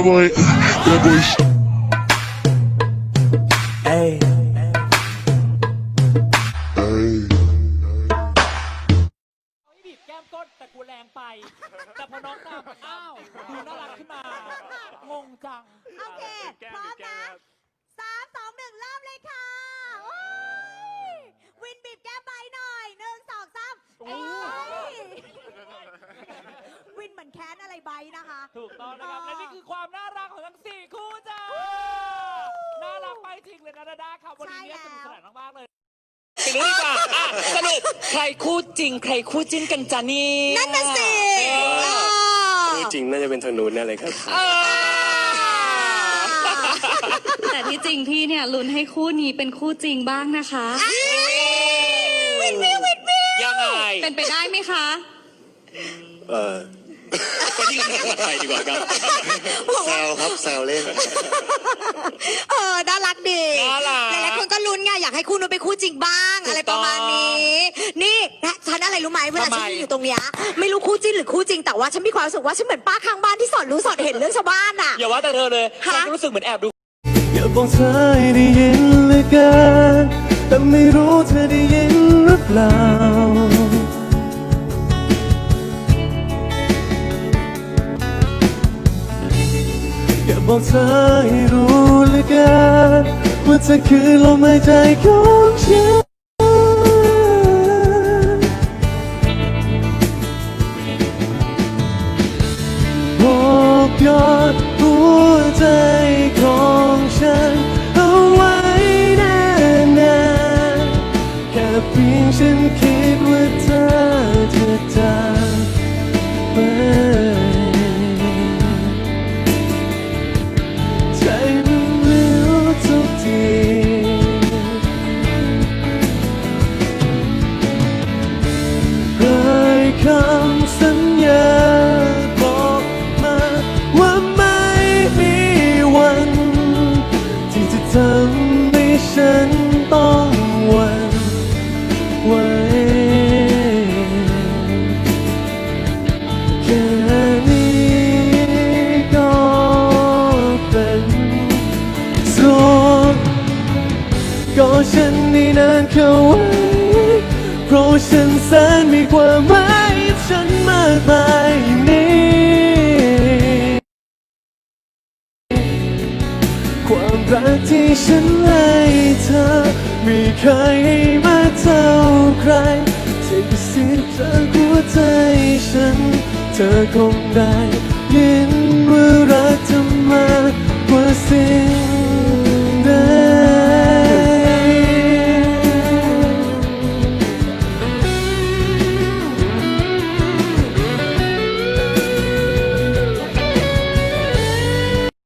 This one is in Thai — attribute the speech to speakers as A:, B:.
A: that boy, that boy.
B: Hey.
A: Hey.
C: ไม่บีบแก้มก้นแต่กูแรงไป แต่พอน้องตามอ้าวดูน่ารักขึ้นมา งงจัง
D: โอเค พร้อมนะสามสองหนึ่งเริ่มเลยค่ะโอ้ยวินบีบแก้มใบหน่อยหนึ่งสองสามเอ้ยวินเหมือนแค้นอะไรใบนะคะ
C: ถูกต้องนะครับ และนี่คือความน่ารักของทั้งสี่คู่จ้าน่ารักไปจริงเลยนะดาดาครับวันนี้เนี่ยสนุกสนานมากๆเลย
E: ไปรู้ดีกว่าอะสรุปใครคู่จริง ใครคู่จิ้นกันจ้านี่
D: นั่นน่ะสิ
E: เอ
D: เอ
E: อ
D: อ
F: จริงน่าจะเป็นทางนู้นนั่นเลยครับ
E: เออ
G: แต่ที่จริงพี่เนี่ยลุ้นให้คู่นี้เป็นคู่จริงบ้างนะคะ
D: วินวิววินวิว
E: ยังไง
G: เป็นไปได้ไหมคะ
F: เออ ไปดีกว่าครับแซวครับแซวเล่น
D: เออน่ารักดี
E: น่ารัก
D: หลายๆคนก็ลุ้นไงอยากให้คู่นู้นเป็นคู่จริงบ้าง
E: อะ
D: ไรประมาณนี้ นี่นะฉันอะไรรู้ไหมเวลา
E: ทำไม
D: ฉันอยู่ตรงเนี้ยไม่รู้คู่จิ้นหรือคู่จริงแต่ว่าฉันมีความรู้สึกว่าฉันเหมือนป้าข้างบ้านที่สอนรู้สอนเห็นเรื่องชาวบ้านอะ
E: อย่าว่าแต่เธอเลย
D: ฮะ
E: ฉันก็รู้สึกเหมือนแอบดู
B: อย่าบอกเธอให้ได้ยินเหลยกันแต่ไม่รู้เธอได้ยินหรือเปล่า บอกเธอให้รู้เลยกันว่าเธอคือลมหายใจของฉันโอบกอดหัวใจของฉันเอาไว้แน่นานแค่เพียงฉันคิด สัญญาบอกมาว่าไม่มีวัน ที่จะทำให้ฉันต้องหวั่นไหวแค่นี้ก็เป็นสุขก็ฉันนี่นานเข้าไว้เพราะฉันแสนมีความ ความรักที่ฉันให้เธอ ไม่เคยให้มาเท่าใครที่เสียจากหัวใจฉัน เธอคงได้ยินว่ารักเธอมากกว่าสิ้น